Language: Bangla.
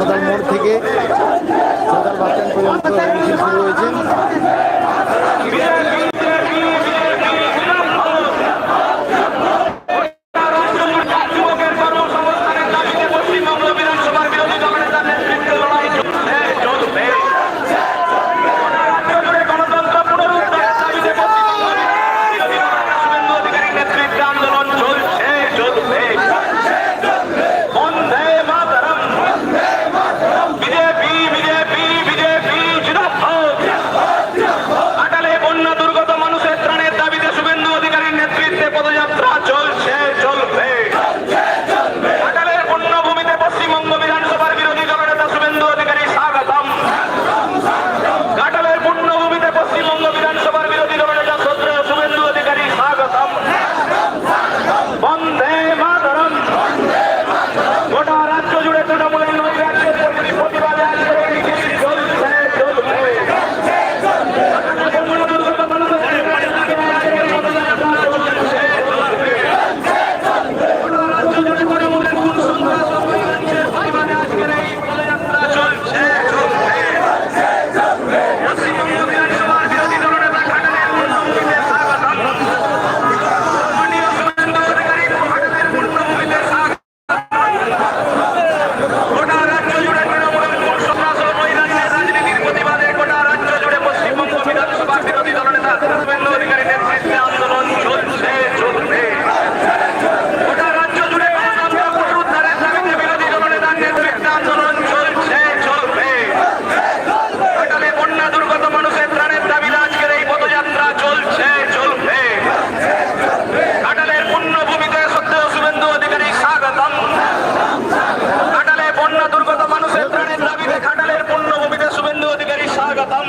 হাসপাতাল মোড় থেকে সদর বাস পর্যন্ত শুরু হয়েছে।